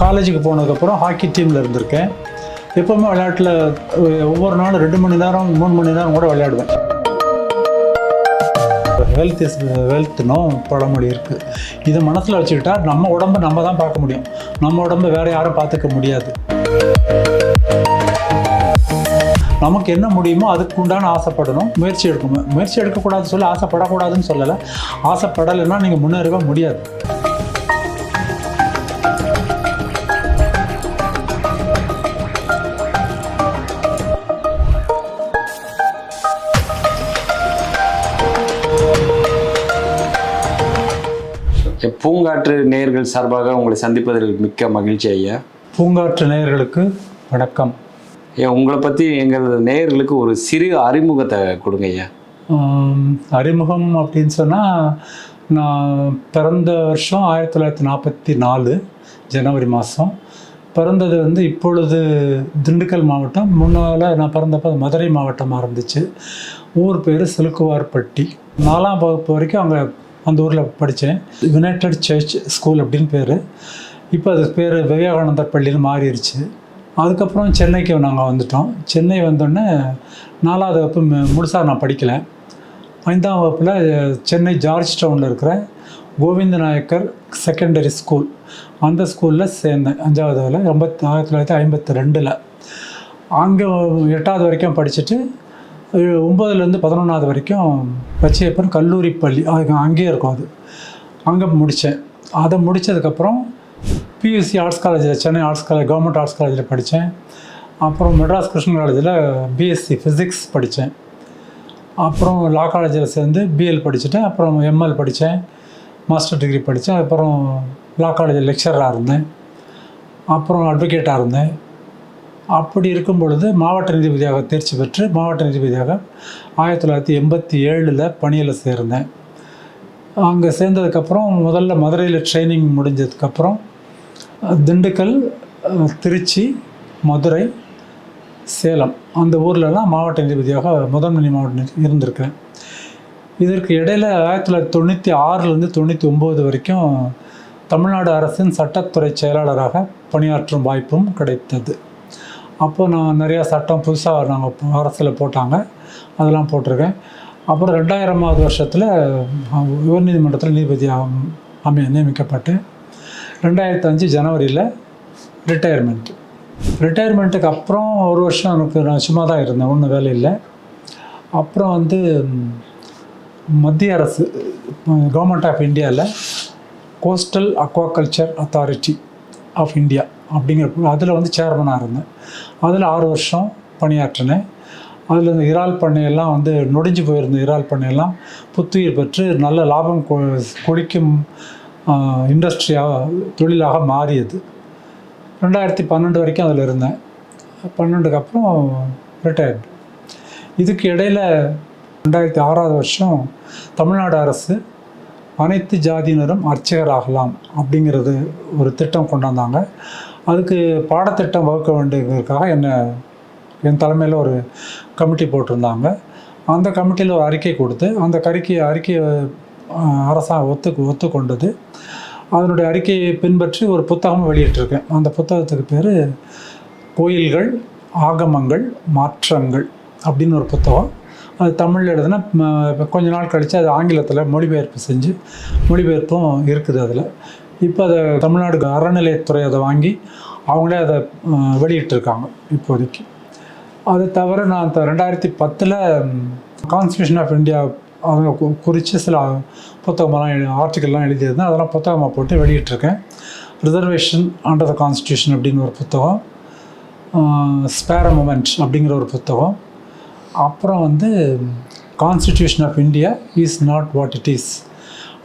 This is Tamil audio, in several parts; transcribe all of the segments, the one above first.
காலேஜுக்கு போனதுக்கப்புறம் ஹாக்கி டீமில் இருந்திருக்கேன். எப்போவுமே விளையாட்டில் ஒவ்வொரு நாளும் ரெண்டு மணி நேரம் மூணு மணி நேரம் கூட விளையாடுவேன். ஹெல்த் இஸ் வெல்த்னும் பழமொழி இருக்குது இதை மனசில் வச்சுக்கிட்டா நம்ம உடம்பை நம்ம தான் பார்க்க முடியும். நம்ம உடம்பை வேறு யாரும் பார்த்துக்க முடியாது. நமக்கு என்ன முடியுமோ அதுக்கு உண்டான ஆசைப்படணும். முயற்சி எடுக்கணும். முயற்சி எடுக்கக்கூடாதுன்னு சொல்லி ஆசைப்படக்கூடாதுன்னு சொல்லலை. ஆசைப்படலைன்னா நீங்கள் முன்னேறவே முடியாது. பூங்காற்று நேயர்கள் சார்பாக உங்களை சந்திப்பதில் மிக்க மகிழ்ச்சி ஐயா. பூங்காற்று நேயர்களுக்கு வணக்கம். ஏன் உங்களை பற்றி எங்கள் நேயர்களுக்கு ஒரு சிறு அறிமுகத்தை கொடுங்க ஐயா. அறிமுகம் அப்படின்னு சொன்னால் நான் பிறந்த வருஷம் ஆயிரத்தி தொள்ளாயிரத்தி நாற்பத்தி நாலு ஜனவரி மாதம் பிறந்தது வந்து இப்பொழுது திண்டுக்கல் மாவட்டம். முன்னால் நான் பிறந்தப்போ மதுரை மாவட்டமாக இருந்துச்சு ஊர் பேர் சிலுக்குவார்பட்டி. நாலாம் வகுப்பு வரைக்கும் அங்கே அந்த ஊரில் படித்தேன் யுனைடெட் சர்ச் ஸ்கூல் அப்படின்னு பேர். இப்போ அது பேர் விவேகானந்தர் பள்ளின்னு மாறிடுச்சு அதுக்கப்புறம் சென்னைக்கு நாங்கள் வந்துட்டோம். சென்னை வந்தோடனே நாலாவது வகுப்பு முழுசாக நான் படிக்கலை. ஐந்தாம் வகுப்பில் சென்னை ஜார்ஜ் டவுனில் இருக்கிற கோவிந்த நாயக்கர் செகண்டரி ஸ்கூல் அந்த ஸ்கூலில் சேர்ந்தேன். அஞ்சாவதுல ஐம்பத்தி ஆயிரத்தி தொள்ளாயிரத்தி ஐம்பத்தி ரெண்டில். அங்கே எட்டாவது வரைக்கும் படிச்சுட்டு ஒம்பதுலேருந்து பதினொன்றாவது வரைக்கும் பச்சையப்பன் கல்லூரி பள்ளி அது அங்கேயே இருக்கும் அது. அங்கே முடித்தேன். அதை முடித்ததுக்கப்புறம் பியூசி ஆர்ட்ஸ் காலேஜில் Chennai arts college government arts காலேஜில் படித்தேன். அப்புறம் மெட்ராஸ் கிருஷ்ணன் காலேஜில் பிஎஸ்சி ஃபிசிக்ஸ் படித்தேன். அப்புறம் லா காலேஜில் சேர்ந்து பிஎல் படிச்சுட்டேன். அப்புறம் எம்எல் படித்தேன். மாஸ்டர் டிகிரி படித்தேன். அப்புறம் லா காலேஜில் லெக்சராக இருந்தேன். அப்புறம் அட்வொகேட்டாக இருந்தேன். அப்படி இருக்கும் பொழுது மாவட்ட நீதிபதியாக தேர்ச்சி பெற்று மாவட்ட நீதிபதியாக ஆயிரத்தி தொள்ளாயிரத்தி எண்பத்தி ஏழில் பணியில் சேர்ந்தேன். அங்கே சேர்ந்ததுக்கப்புறம் முதல்ல மதுரையில் ட்ரைனிங் முடிஞ்சதுக்கப்புறம் திண்டுக்கல் திருச்சி மதுரை சேலம் அந்த ஊர்லலாம் மாவட்ட நீதிபதியாக முதன்மணி மாவட்ட இருந்திருக்கேன் இதற்கு இடையில் ஆயிரத்தி தொள்ளாயிரத்தி தொண்ணூற்றி ஆறுலேருந்து தொண்ணூற்றி ஒம்பது வரைக்கும் தமிழ்நாடு அரசின் சட்டத்துறை செயலாளராக பணியாற்றும் வாய்ப்பும் கிடைத்தது. அப்போ நான் நிறையா சட்டம் புதுசாக நாங்கள் அரசில் போட்டாங்க. அதெல்லாம் போட்டிருக்கேன். அப்புறம் ரெண்டாயிரமாவது வருஷத்தில் உயர்நீதிமன்றத்தில் நீதிபதியாக அமைய நியமிக்கப்பட்டு ரெண்டாயிரத்தி அஞ்சு ஜனவரியில் ரிட்டையர்மெண்ட் ரிட்டையர்மெண்ட்டுக்கு அப்புறம் ஒரு வருஷம் எனக்கு நான் சும்மா தான் இருந்தேன் ஒன்றும் வேலை இல்லை. அப்புறம் வந்து மத்திய அரசு கவர்மெண்ட் ஆஃப் இந்தியாவில் coastal aquaculture authority of India அப்படிங்கிற அதில் வந்து சேர்மனாக இருந்தேன். அதில் ஆறு வருஷம் பணியாற்றினேன். அதில் இந்த இறால் பண்ணையெல்லாம் வந்து நொடிஞ்சு போயிருந்த இறால் பண்ணையெல்லாம் புத்துயிர் பெற்று நல்ல லாபம் கொ- கொளிக்கும் இண்டஸ்ட்ரியாக தொழிலாக மாறியது. ரெண்டாயிரத்தி பன்னெண்டு வரைக்கும் அதில் இருந்தேன். பன்னெண்டுக்கு அப்புறம் ரிட்டையர்டு இதுக்கு இடையில் ரெண்டாயிரத்தி ஆறாவது வருஷம் தமிழ்நாடு அரசு அனைத்து ஜாதியினரும் அர்ச்சகராகலாம் அப்படிங்கிறது ஒரு திட்டம் கொண்டு வந்தாங்க. அதுக்கு பாடத்திட்டம் வகுக்க வேண்டியதுக்காக என்னை என் தலைமையில் ஒரு கமிட்டி போட்டிருந்தாங்க. அந்த கமிட்டியில் ஒரு அறிக்கை கொடுத்து அந்த கறிக்கை அறிக்கையை அரசாங்கம் ஒத்து ஒத்துக்கொண்டது அதனுடைய அறிக்கையை பின்பற்றி ஒரு புத்தகம் வெளியிட்டிருக்கேன். அந்த புத்தகத்துக்கு பேர் கோயில்கள் ஆகமங்கள் மாற்றங்கள் அப்படின்னு ஒரு புத்தகம். அது தமிழில் எழுதுனா கொஞ்ச நாள் கழித்து அது ஆங்கிலத்தில் மொழிபெயர்ப்பு செஞ்சு மொழிபெயர்ப்பும் இருக்குது அதில். இப்போ அதை தமிழ்நாடு அறநிலையத்துறை அதை வாங்கி அவங்களே அதை வெளியிட்டிருக்காங்க இப்போதைக்கு. அது தவிர நான் இந்த ரெண்டாயிரத்தி பத்தில் கான்ஸ்டியூஷன் ஆஃப் இந்தியா அவங்க குறித்து சில புத்தகமெல்லாம் ஆர்டிக்கல்லாம் எழுதியிருந்தேன். அதெல்லாம் புத்தகமாக போட்டு வெளியிட்டிருக்கேன். ரிசர்வேஷன் அண்டர் த கான்ஸ்டியூஷன் அப்படின்னு ஒரு புத்தகம். ஸ்பேர மூமெண்ட் அப்படிங்கிற ஒரு புத்தகம். அப்புறம் வந்து constitution of India is not what it is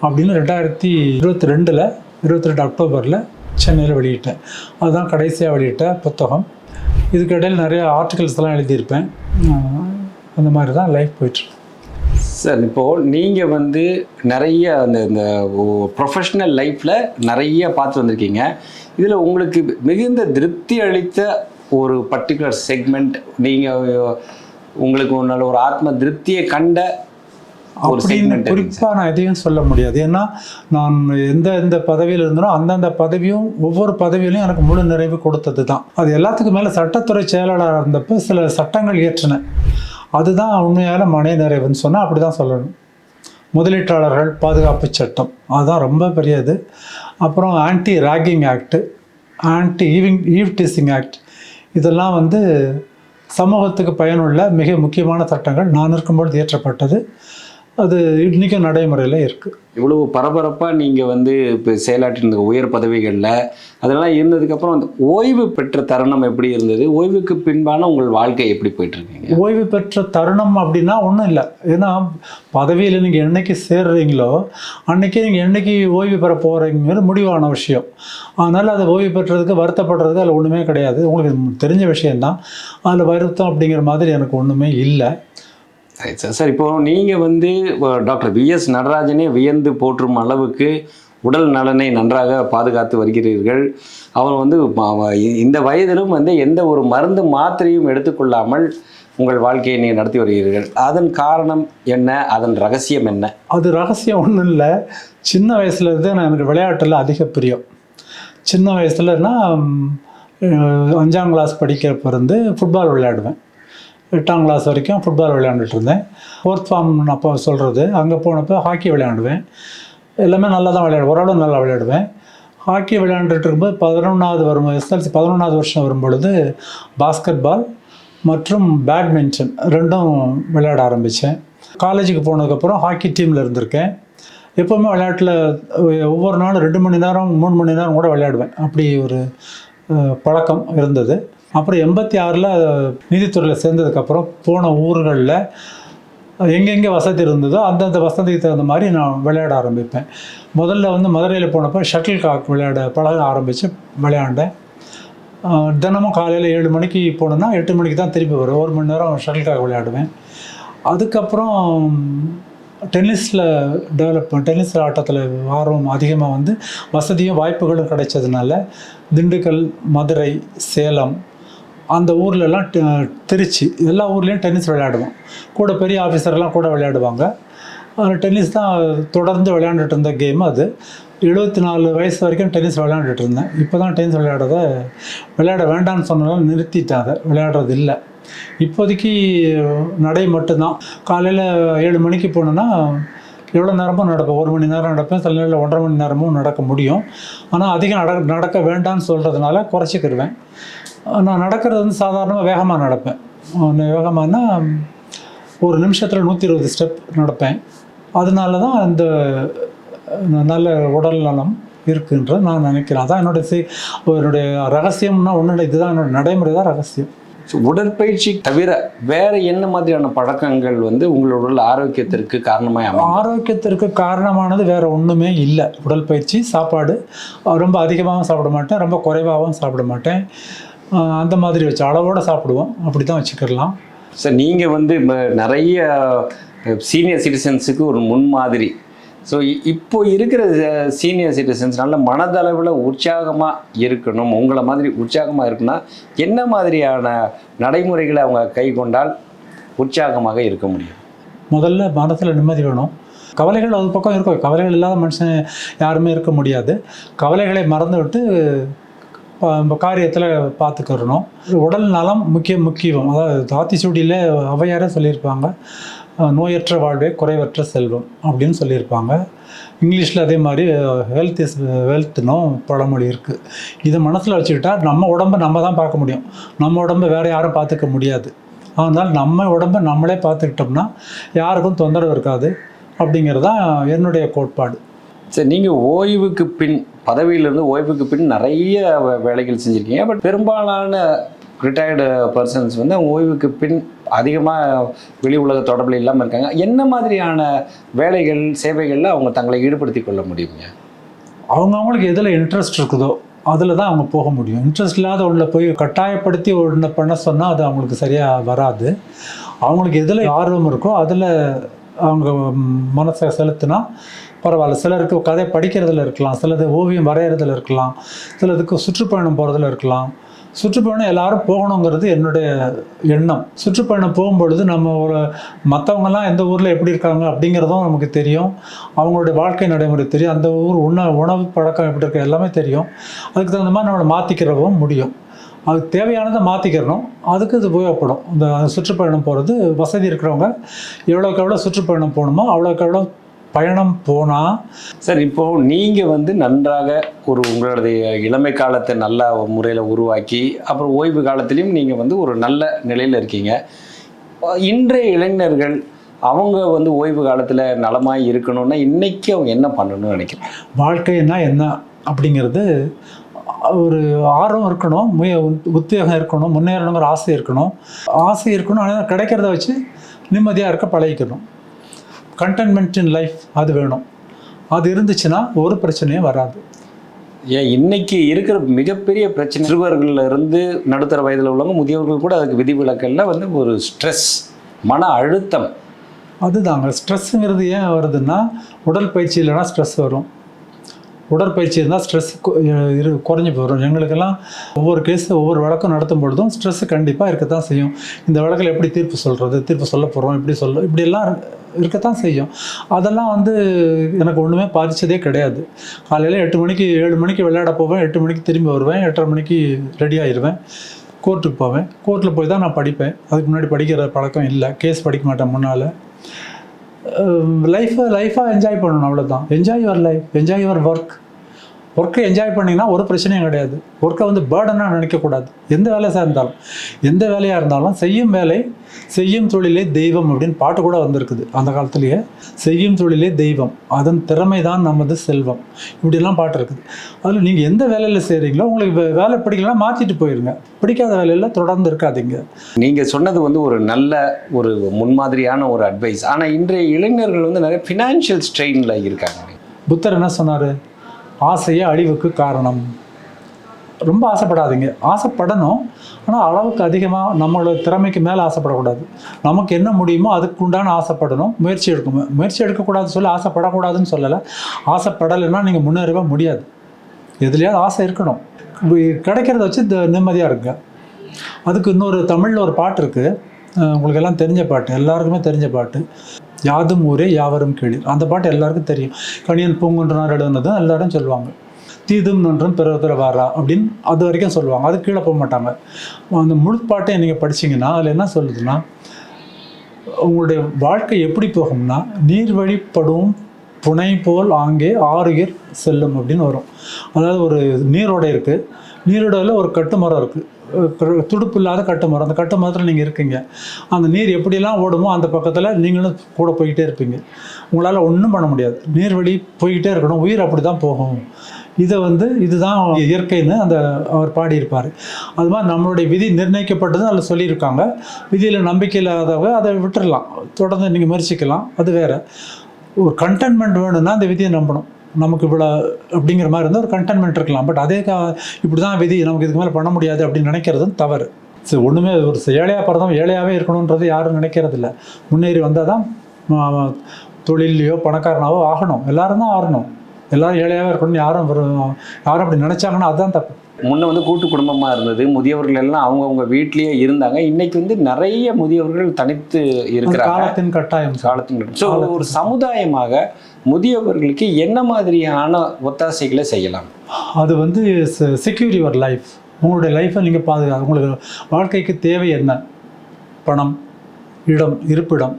அப்படின்னு ரெண்டாயிரத்தி இருபத்தி ரெண்டில் இருபத்தி ரெண்டு அக்டோபரில் சென்னையில் வெளியிட்டேன். அதுதான் கடைசியாக வெளியிட்ட புத்தகம். இதுக்கு இடையில் நிறைய ஆர்டிகல்ஸ்லாம் எழுதியிருப்பேன். அந்த மாதிரி தான் லைஃப் போயிட்டுருக்கு. சார் இப்போது நீங்கள் வந்து நிறைய அந்த இந்த ப்ரொஃபஷ்னல் லைஃப்பில் நிறைய பார்த்து வந்திருக்கீங்க. இதில் உங்களுக்கு மிகுந்த திருப்தி அளித்த ஒரு பர்டிகுலர் செக்மெண்ட் நீங்கள் உங்களுக்கு ஒரு நல்ல ஒரு ஆத்ம திருப்தியை கண்ட அப்படின்னு. குறிப்பாக நான் எதையும் சொல்ல முடியாது. ஏன்னா நான் எந்த எந்த பதவியில் இருந்தனோ அந்தந்த பதவியும் ஒவ்வொரு பதவியிலும் எனக்கு முழு நிறைவு கொடுத்தது தான் அது எல்லாத்துக்கும் மேலே சட்டத்துறை செயலாளராக இருந்தப்போ சில சட்டங்கள் இயற்றினேன் அதுதான் உண்மையான மனை நிறைவுன்னு சொன்னால் அப்படி தான் சொல்லணும். முதலீட்டாளர்கள் பாதுகாப்பு சட்டம். அதுதான் ரொம்ப பெரியது. அப்புறம் anti ragging act anti evening eve teasing act இதெல்லாம் வந்து சமூகத்துக்கு பயனுள்ள மிக முக்கியமான சட்டங்கள். நான் இருக்கும்பொழுது இயற்றப்பட்டது. அது இன்றைக்கும் நடைமுறையில் இருக்குது இவ்வளவு பரபரப்பாக நீங்கள் வந்து இப்போ செயலாற்றிருந்த உயர் பதவிகளில் அதெல்லாம் இருந்ததுக்கப்புறம் அந்த ஓய்வு பெற்ற தருணம் எப்படி இருந்தது? ஓய்வுக்கு பின்பான உங்கள் வாழ்க்கை எப்படி போயிட்டு இருக்கீங்க ஓய்வு பெற்ற தருணம் அப்படின்னா ஒன்றும் இல்லை. ஏன்னா பதவியில் நீங்கள் என்னைக்கு சேர்றீங்களோ அன்னைக்கே நீங்கள் என்னைக்கு ஓய்வு பெற போகிறீங்கிறது முடிவான விஷயம். அதனால் அது ஓய்வு பெற்றதுக்கு வருத்தப்படுறதுக்கு அதில் ஒன்றுமே கிடையாது. உங்களுக்கு தெரிஞ்ச விஷயந்தான் அதில் வருத்தம் அப்படிங்கிற மாதிரி எனக்கு ஒன்றுமே இல்லை. Right sir. சார் இப்போ நீங்கள் வந்து டாக்டர் விஎஸ் நடராஜனே வியந்து போற்றும் அளவுக்கு உடல் நலனை நன்றாக பாதுகாத்து வருகிறீர்கள். அவர் வந்து இந்த வயதிலும் வந்து எந்த ஒரு மருந்து மாத்திரையும் எடுத்துக்கொள்ளாமல் உங்கள் வாழ்க்கையை நீங்கள் நடத்தி வருகிறீர்கள். அதன் காரணம் என்ன? அதன் ரகசியம் என்ன? அது ரகசியம் ஒன்றும் இல்லை. சின்ன வயசுல இருந்தே நான் எனக்கு விளையாட்டில் அதிக பிரியம். சின்ன வயசுலன்னா அஞ்சாம் கிளாஸ் படிக்கிறப்ப இருந்து ஃபுட்பால் விளையாடுவேன். எட்டாம் கிளாஸ் வரைக்கும் ஃபுட்பால் விளையாண்டுட்டு இருந்தேன். ஃபோர்த் ஃபார்ம் அப்போ சொல்கிறது அங்கே போனப்போ ஹாக்கி விளையாடுவேன் எல்லாமே நல்லா தான் விளையாடுவேன். ஓரளவு நல்லா விளையாடுவேன். ஹாக்கி விளையாண்டுட்டு இருக்கும்போது பதினொன்றாவது வரும் எஸ்எல்சி பதினொன்றாவது வருஷம் வரும்பொழுது பாஸ்கெட் பால் மற்றும் பேட்மிண்டன் ரெண்டும் விளையாட ஆரம்பித்தேன் காலேஜுக்கு போனதுக்கப்புறம் ஹாக்கி டீமில் இருந்திருக்கேன். எப்போவுமே விளையாட்டில் ஒவ்வொரு நாளும் ரெண்டு மணி நேரம் மூணு மணி நேரம் கூட விளையாடுவேன். அப்படி ஒரு பழக்கம் இருந்தது. அப்புறம் எண்பத்தி ஆறில் நீதித்துறையில் சேர்ந்ததுக்கப்புறம் போன ஊர்களில் எங்கெங்கே வசதி இருந்ததோ அந்தந்த வசதிக்கு தகுந்த மாதிரி நான் விளையாட ஆரம்பிப்பேன். முதல்ல வந்து மதுரையில் போனப்போ ஷட்டில் காக் விளையாட பழக ஆரம்பித்து விளையாண்டேன். தினமும் காலையில் ஏழு மணிக்கு போனேன்னா எட்டு மணிக்கு தான் திருப்பி வரும் ஒரு மணி நேரம் ஷட்டில் காக் விளையாடுவேன். அதுக்கப்புறம் டென்னிஸில் டெவலப் டென்னிஸ் ஆட்டத்தில் ஆர்வம் அதிகமாக வந்து வசதியும் வாய்ப்புகளும் கிடைச்சதுனால திண்டுக்கல் மதுரை சேலம் அந்த ஊர்லெல்லாம் திருச்சி எல்லா ஊர்லேயும் டென்னிஸ் விளையாடுவோம். கூட பெரிய ஆஃபீஸர்லாம் கூட விளையாடுவாங்க. அதில் டென்னிஸ் தான் தொடர்ந்து விளையாண்டுட்டு இருந்த கேம் அது. எழுபத்தி நாலு வயசு வரைக்கும் டென்னிஸ் விளையாண்டுட்டு இருந்தேன். இப்போ தான் டென்னிஸ் விளையாடுறத விளையாட வேண்டாம்னு சொன்னாலும் நிறுத்திட்டேன் அதை. விளையாடுறது இல்லை. இப்போதைக்கு நடை மட்டும்தான். காலையில் ஏழு மணிக்கு போனோன்னா எவ்வளோ நேரமும் நடப்பேன் ஒரு மணி நேரம் நடப்பேன் சில நேரம் ஒன்றரை மணி நேரமும் நடக்க முடியும். ஆனால் அதிகம் நட நடக்க வேண்டாம்னு சொல்கிறதுனால குறைச்சிக்கிடுவேன் நான் நடக்கிறது வந்து சாதாரணமாக வேகமாக நடப்பேன். வேகமானா ஒரு நிமிஷத்தில் நூற்றி இருபது ஸ்டெப் நடப்பேன். அதனால தான் அந்த நல்ல உடல் நலம் இருக்குன்ற நான் நினைக்கிறேன். அதான் என்னுடைய என்னுடைய ரகசியம்னா ஒன்றும் இல்லை இதுதான் என்னோட நடைமுறை தான் ரகசியம். So, உடற்பயிற்சி தவிர வேற என்ன மாதிரியான பழக்கங்கள் வந்து உங்களோட உடல் ஆரோக்கியத்திற்கு அமையும்? ஆரோக்கியத்திற்கு காரணமானது வேற ஒன்றுமே இல்லை. உடற்பயிற்சி சாப்பாடு. ரொம்ப அதிகமாகவும் சாப்பிட மாட்டேன். ரொம்ப குறைவாகவும் சாப்பிட மாட்டேன். அந்த மாதிரி வச்சு அளவோட சாப்பிடுவோம். அப்படி தான் வச்சுக்கிடலாம். சார் நீங்கள் வந்து நிறைய சீனியர் சிட்டிசன்ஸுக்கு ஒரு முன்மாதிரி ஸோ இப்போ இருக்கிற சீனியர் சிட்டிசன்ஸ் நல்ல மனதளவில் உற்சாகமாக இருக்கணும். உங்களை மாதிரி உற்சாகமாக இருக்குன்னா என்ன மாதிரியான நடைமுறைகளை அவங்க கை கொண்டால் உற்சாகமாக இருக்க முடியும்? முதல்ல மனசில் நிம்மதி வேணும். கவலைகள் ஒரு பக்கம் இருக்கும். கவலைகள் இல்லாத மனுஷன் யாருமே இருக்க முடியாது. கவலைகளை மறந்து விட்டு காரியத்தில் பார்த்துக்கிறணும் உடல் நலம் முக்கிய முக்கியம். அதாவது தாத்திச்சூடியில் அவையாரே சொல்லியிருப்பாங்க. நோயற்ற வாழ்வே குறைவற்ற செல்வம் அப்படின்னு சொல்லியிருப்பாங்க. இங்கிலீஷில் அதே மாதிரி ஹெல்த் இஸ் வெல்த்னும் பழமொழி இருக்குது இதை மனசில் வச்சுக்கிட்டா நம்ம உடம்பை நம்ம தான் பார்க்க முடியும். நம்ம உடம்பை வேறு யாரும் பார்த்துக்க முடியாது. அதனால் நம்ம உடம்பை நம்மளே பார்த்துக்கிட்டோம்னா யாருக்கும் தொந்தரவு இருக்காது அப்படிங்கிறது தான் என்னுடைய கோட்பாடு. சரி நீங்கள் ஓய்வுக்கு பின் பதவியிலிருந்து ஓய்வுக்கு பின் நிறைய வே- வேலைகள் செஞ்சுருக்கீங்க. பட் பெரும்பாலான ரிட்டையர்டு பர்சன்ஸ் வந்து அவங்க ஓய்வுக்கு பின் அதிகமாக வெளி உலக தொடர்பில் இல்லாமல் இருக்காங்க. என்ன மாதிரியான வேலைகள் சேவைகளில் அவங்க தங்களை ஈடுபடுத்தி கொள்ள முடியுங்க? அவங்கவுங்களுக்கு எதில் இன்ட்ரெஸ்ட் இருக்குதோ அதில் தான் அவங்க போக முடியும். இன்ட்ரெஸ்ட் இல்லாத உள்ள போய் கட்டாயப்படுத்தி ஒன்று பண்ண சொன்னால் அது அவங்களுக்கு சரியாக வராது. அவங்களுக்கு எதில் ஆர்வம் இருக்கோ அதில் அவங்க மனசை செலுத்தினா பரவாயில்ல. சிலருக்கு கதை படிக்கிறதுல இருக்கலாம் சிலது ஓவியம் வரைகிறதுல இருக்கலாம் சிலதுக்கு சுற்றுப்பயணம் போகிறதுல இருக்கலாம். சுற்றுப்பயணம் எல்லாரும் போகணுங்கிறது என்னுடைய எண்ணம். சுற்றுப்பயணம் போகும்பொழுது நம்ம ஒரு மற்றவங்கெல்லாம் எந்த ஊரில் எப்படி இருக்காங்க அப்படிங்கிறதும் நமக்கு தெரியும். அவங்களுடைய வாழ்க்கை நடைமுறை தெரியும். அந்த ஊர் உண உணவு பழக்கம் எப்படி இருக்க எல்லாமே தெரியும். அதுக்கு தகுந்த மாதிரி நம்மளை மாற்றிக்கிறவும் முடியும். அதுக்கு தேவையானதை மாற்றிக்கிறணும் அதுக்கு இது உபயோகப்படும். இந்த சுற்றுப்பயணம் போகிறது வசதி இருக்கிறவங்க எவ்வளோக்கு எவ்வளோ சுற்றுப்பயணம் போகணுமோ அவ்வளோக்கு எவ்வளோ பயணம் போனால் சார் இப்போ நீங்க வந்து நன்றாக ஒரு உங்களுடைய இளமை காலத்தை நல்ல முறையில் உருவாக்கி அப்புறம் ஓய்வு காலத்திலையும் நீங்க வந்து ஒரு நல்ல நிலையில இருக்கீங்க. இன்றைய இளைஞர்கள் அவங்க வந்து ஓய்வு காலத்துல நலமாய் இருக்கணும்னா இன்னைக்கு அவங்க என்ன பண்ணணும்னு நினைக்கிறேன் வாழ்க்கைன்னா என்ன அப்படிங்கிறது ஒரு ஆர்வம் இருக்கணும் முய உத்- உத்வேகம் இருக்கணும் முன்னேறணுங்கிற ஆசை இருக்கணும். ஆசை இருக்கணும் ஆனால் கிடைக்கிறத வச்சு நிம்மதியாக இருக்க பழகிக்கணும். கண்டென்மெண்ட் இன் லைஃப் அது வேணும். அது இருந்துச்சுன்னா ஒரு பிரச்சனையும் வராது. ஏன் இன்னைக்கு இருக்கிற மிகப்பெரிய பிரச்சனை சிறுவர்கள்ல இருந்து நடுத்தர வயதில் உள்ளவங்க முதியவர்கள் கூட அதுக்கு விதிவிலக்கல்ல வந்து ஒரு ஸ்ட்ரெஸ் மன அழுத்தம். அதுதாங்க ஸ்ட்ரெஸ்ஸுங்கிறது ஏன் வருதுன்னா உடற்பயிற்சி இல்லைன்னா ஸ்ட்ரெஸ் வரும். உடற்பயிற்சி இருந்தால் ஸ்ட்ரெஸ் இரு குறைஞ்சி போயிடும் எங்களுக்கெல்லாம் ஒவ்வொரு கேஸ் ஒவ்வொரு வழக்கம் நடத்தும் பொழுதும் ஸ்ட்ரெஸ் கண்டிப்பாக இருக்கத்தான் செய்யும். இந்த வழக்கில் எப்படி தீர்ப்பு சொல்கிறது தீர்ப்பு சொல்ல போகிறோம் இப்படி சொல்ல இப்படியெல்லாம் இருக்கத்தான் செய்யும். அதெல்லாம் வந்து எனக்கு ஒன்றுமே பாதித்ததே கிடையாது. காலையில் எட்டு மணிக்கு ஏழு மணிக்கு விளையாட போவேன் எட்டு மணிக்கு திரும்பி வருவேன் எட்டரை மணிக்கு ரெடி ஆயிடுவேன் கோர்ட்டுக்கு போவேன். கோர்ட்டில் போய் தான் நான் படிப்பேன். அதுக்கு முன்னாடி படிக்கிற பழக்கம் இல்லை. கேஸ் படிக்க மாட்டேன் முன்னால். லைஃப்பை லைஃபாக என்ஜாய் பண்ணணும் அவ்வளோதான் enjoy your life enjoy your work ஒர்க்கை என்ஜாய் பண்ணிங்கன்னா ஒரு பிரச்சனையும் கிடையாது. ஒர்க்கை வந்து பேர்டனாக நினைக்கக்கூடாது. எந்த வேலையாக இருந்தாலும் எந்த வேலையாக இருந்தாலும் செய்யும் வேலை செய்யும் தொழிலே தெய்வம் அப்படின்னு பாட்டு கூட வந்திருக்குது. அந்த காலத்துலேயே செய்யும் தொழிலே தெய்வம். அதன் திறமை தான் நமது செல்வம். இப்படிலாம் பாட்டு இருக்குது. அதில் நீங்கள் எந்த வேலையில் செய்கிறீங்களோ உங்களுக்கு வேலை பிடிக்கலாம் மாற்றிட்டு போயிருங்க. பிடிக்காத வேலையில் தொடர்ந்து இருக்காதீங்க. நீங்க சொன்னது வந்து ஒரு நல்ல ஒரு முன்மாதிரியான ஒரு அட்வைஸ் ஆனா இன்றைய இளைஞர்கள் வந்து நிறைய ஃபினான்ஷியல் ஸ்ட்ரெயின்ல இருக்காங்க. புத்தர் என்ன சொன்னார்? ஆசையே அழிவுக்கு காரணம். ரொம்ப ஆசைப்படாதீங்க. ஆசைப்படணும். ஆனால் அளவுக்கு அதிகமாக நம்மளோட திறமைக்கு மேலே ஆசைப்படக்கூடாது. நமக்கு என்ன முடியுமோ அதுக்கு உண்டான ஆசைப்படணும். முயற்சி எடுக்கணும். முயற்சி எடுக்கக்கூடாதுன்னு சொல்லி ஆசைப்படக்கூடாதுன்னு சொல்லலை. ஆசைப்படலைன்னா நீங்கள் முன்னேறவே முடியாது. எதுலையாவது ஆசை இருக்கணும். கிடைக்கிறத வச்சு நிம்மதியாக இருங்க. அதுக்கு இன்னொரு தமிழில் ஒரு பாட்டு இருக்குது உங்களுக்கு எல்லாம் தெரிஞ்ச பாட்டு எல்லாருக்குமே தெரிஞ்ச பாட்டு. யாதும் ஊரே யாவரும் கேளீர். அந்த பாட்டு எல்லாருக்கும் தெரியும். கணியன் பூங்குன்றனார் எழுதுனதும் எல்லாரும் சொல்லுவாங்க. தீதும் நன்றும் பிற பிற வாரா அப்படின்னு அது வரைக்கும் சொல்லுவாங்க. அது கீழே போக மாட்டாங்க. அந்த முழு பாட்டை நீங்கள் படிச்சீங்கன்னா அதில் என்ன சொல்லுதுன்னா உங்களுடைய வாழ்க்கை எப்படி போகும்னா நீர் வழிப்படும் புனை போல் ஆங்கே ஆறுயிர் செல்லும் அப்படின்னு வரும். அதாவது ஒரு நீரோடை இருக்குது நீரோடையில் ஒரு கட்டுமரம் இருக்குது துடுப்பு இல்லாத கட்டுமரம் அந்த கட்டுமரத்தில் நீங்கள் இருக்கீங்க. அந்த நீர் எப்படிலாம் ஓடுமோ அந்த பக்கத்தில் நீங்களும் கூட போய்கிட்டே இருப்பீங்க. உங்களால் ஒன்றும் பண்ண முடியாது. நீர் வழி போய்கிட்டே இருக்கணும். உயிர் அப்படி தான் போகும். இதை வந்து இதுதான் இயற்கைன்னு அந்த அவர் பாடியிருப்பார். அது மாதிரி நம்மளுடைய விதி நிர்ணயிக்கப்பட்டது அதில் சொல்லியிருக்காங்க. விதியில் நம்பிக்கை இல்லாதவங்க அதை விட்டுடலாம் தொடர்ந்து நீங்கள் முயற்சிக்கலாம். அது வேறு. ஒரு கண்டென்மெண்ட் வேணும்னா அந்த விதியை நம்பணும். நமக்கு இவ்வளோ அப்படிங்கிற மாதிரி இருந்தால் ஒரு கண்டென்மெண்ட் இருக்கலாம். பட் அதே கா இப்படி தான் விதி நமக்கு இதுக்கு மேலே பண்ண முடியாது அப்படின்னு நினைக்கிறதும் தவறு. சரி ஒன்றுமே ஒரு ஏழையாக பிறந்தவன் ஏழையாகவே இருக்கணுன்றது யாரும் நினைக்கிறதில்ல. முன்னேறி வந்தால் தான் தொழிலையோ தொழில்லையோ பணக்காரனாவோ ஆகணும். எல்லாரும் தான் ஆகணும். எல்லாரும் ஏழையாகவே இருக்கணும்னு யாரும் யாரும் அப்படி நினச்சாங்கன்னா அதுதான் தப்பு. முன்ன வந்து கூட்டு குடும்பமா இருந்தது. முதியவர்கள் எல்லாம் அவங்கவங்க வீட்லயே இருந்தாங்க. இன்னைக்கு வந்து நிறைய முதியவர்கள் தனித்து அது இருக்கிறாங்க. காலத்தின் கட்டாயம். காலத்தின் ஸோ ஒரு சமுதாயமாக முதியவர்களுக்கு என்ன மாதிரியான ஒத்தாசைகளை செய்யலாம்? அது வந்து செக்யூர் யுவர் லைஃப் உங்களுடைய லைஃப்பை நீங்கள் பாதுகா உங்களுக்கு வாழ்க்கைக்கு தேவை என்ன? பணம் இடம் இருப்பிடம்.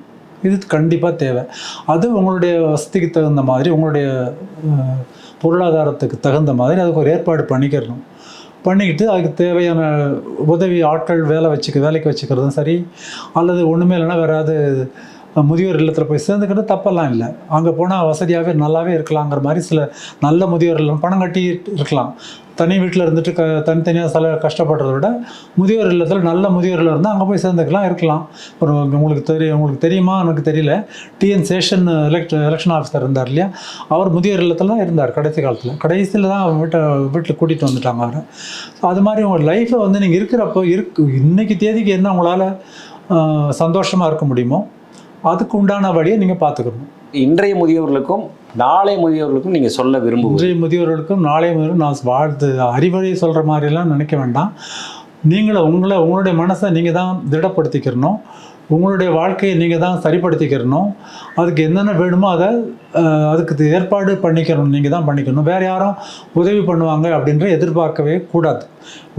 இது கண்டிப்பாக தேவை. அது உங்களுடைய வசதிக்கு தகுந்த மாதிரி உங்களுடைய பொருளாதாரத்துக்கு தகுந்த மாதிரி அதுக்கு ஒரு ஏற்பாடு பண்ணிக்கிறணும். பண்ணிக்கிட்டு அதுக்கு தேவையான உதவி ஆட்கள் வேலை வச்சுக்க வேலைக்கு வச்சுக்கிறதும் சரி அல்லது ஒன்றுமே இல்லைன்னா வேறு ஏதாவது முதியோர் இல்லத்தில் போய் சேர்ந்துக்கிட்டு தப்பெல்லாம் இல்லை. அங்கே போனால் வசதியாகவே நல்லாவே இருக்கலாங்கிற மாதிரி சில நல்ல முதியோர் இல்லம் பணம் கட்டி இருக்கலாம். தனி வீட்டில் இருந்துட்டு க தனித்தனியாக சில கஷ்டப்படுறத விட முதியோர் இல்லத்தில் நல்ல முதியோரில் இருந்தால் அங்கே போய் சேர்ந்துக்கலாம் இருக்கலாம். ஒரு உங்களுக்கு தெரியும் உங்களுக்கு தெரியுமா? எனக்கு தெரியல. TN Seshan elect election officer இருந்தார் இல்லையா? அவர் முதியோர் இல்லத்தில் தான் இருந்தார் கடைசி காலத்தில். கடைசியில் தான் வீட்டை வீட்டில் கூட்டிகிட்டு வந்துட்டாங்க அவர். அது மாதிரி உங்கள் லைஃப்பை வந்து நீங்கள் இருக்கிறப்போ இருக்கு இன்னைக்கு தேதிக்கு என்ன உங்களால் சந்தோஷமாக இருக்க முடியுமோ? அதுக்கு உண்டான வழியை நீங்கள் பார்த்துக்கணும். இன்றைய முதியவர்களுக்கும் நாளை முதியவர்களுக்கும் நீங்க சொல்ல விரும்புவது. இன்றைய முதியோர்களுக்கும் நாளைய முதியோரும் நான் வாழ்த்து அறிவுரை சொல்கிற மாதிரிலாம் நினைக்க வேண்டாம். நீங்களும் உங்களை உங்களுடைய மனசை நீங்கள் தான் திடப்படுத்திக்கிறணும். உங்களுடைய வாழ்க்கையை நீங்கள் தான் சரிப்படுத்திக்கிறணும். அதுக்கு என்னென்ன வேணுமோ அதை அதுக்கு ஏற்பாடு பண்ணிக்கணும் நீங்கள் தான் பண்ணிக்கணும். வேறு யாரும் உதவி பண்ணுவாங்க அப்படின்ற எதிர்பார்க்கவே கூடாது.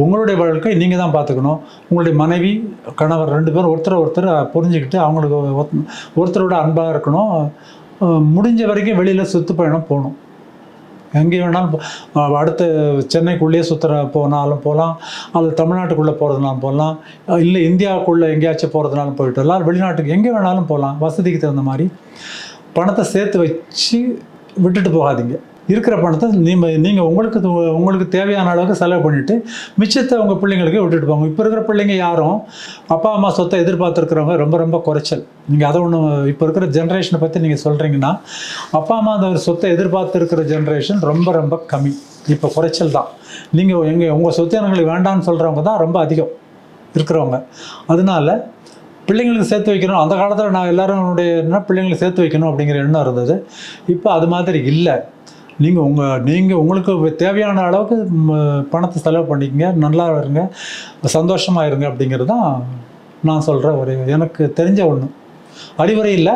உங்களுடைய வாழ்க்கை நீங்கள் தான் பார்த்துக்கணும். உங்களுடைய மனைவி கணவர் ரெண்டு பேரும் ஒருத்தர் ஒருத்தர் புரிஞ்சுக்கிட்டு அவங்களுக்கு ஒருத்தரோட அன்பாக இருக்கணும். முடிஞ்ச வரைக்கும் வெளியில் சுற்றுப்பயணம் போகணும். எங்கே வேணாலும் அடுத்த சென்னைக்குள்ளேயே சுற்றுற போனாலும் போகலாம். அல்லது தமிழ்நாட்டுக்குள்ளே போகிறதுனாலும் போகலாம். இல்லை இந்தியாவுக்குள்ளே எங்கேயாச்சும் போகிறதுனாலும் போயிட்டு வரலாம். வெளிநாட்டுக்கு எங்கே வேணாலும் போகலாம். வசதிக்கு தகுந்த மாதிரி. பணத்தை சேர்த்து வச்சு விட்டுட்டு போகாதீங்க. இருக்கிற பணத்தை நீங்கள் நீங்கள் உங்களுக்கு உங்களுக்கு தேவையான அளவுக்கு செலவு பண்ணிவிட்டு மிச்சத்தை உங்கள் பிள்ளைங்களுக்கு விட்டுட்டு போங்க. இப்போ இருக்கிற பிள்ளைங்க யாரும் அப்பா அம்மா சொத்தை எதிர்பார்த்துருக்கிறவங்க ரொம்ப ரொம்ப குறைச்சல். நீங்கள் அதை ஒன்று இப்போ இருக்கிற ஜென்ரேஷனை பற்றி நீங்கள் சொல்கிறீங்கன்னா அப்பா அம்மா அந்த ஒரு சொத்தை எதிர்பார்த்துருக்கிற ஜென்ரேஷன் ரொம்ப ரொம்ப கம்மி. இப்போ குறைச்சல் தான். நீங்கள் எங்கள் உங்கள் சொத்து எனக்கு வேண்டாம்னு சொல்கிறவங்க தான் ரொம்ப அதிகம் இருக்கிறவங்க. அதனால பிள்ளைங்களுக்கு சேர்த்து வைக்கணும். அந்த காலத்தில் நான் எல்லாரும் என்னுடைய என்ன பிள்ளைங்களுக்கு சேர்த்து வைக்கணும் அப்படிங்கிற எண்ணம் இருந்தது. இப்போ அது மாதிரி இல்லை. நீங்கள் உங்கள் நீங்கள் உங்களுக்கு தேவையான அளவுக்கு பணத்தை செலவு பண்ணிக்கங்க நல்லா இருங்க சந்தோஷமாக இருங்க அப்படிங்கிறது தான் நான் சொல்கிற ஒரு எனக்கு தெரிஞ்ச ஒன்று அறிவுரை இல்லை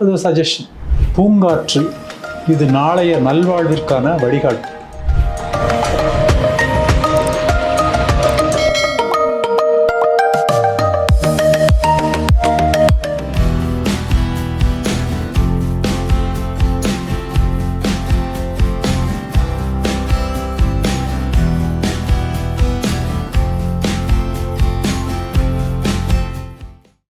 அது சஜஷன் பூங்காற்று இது நாளைய நல்வாழ்விற்கான வழிகாட்டு.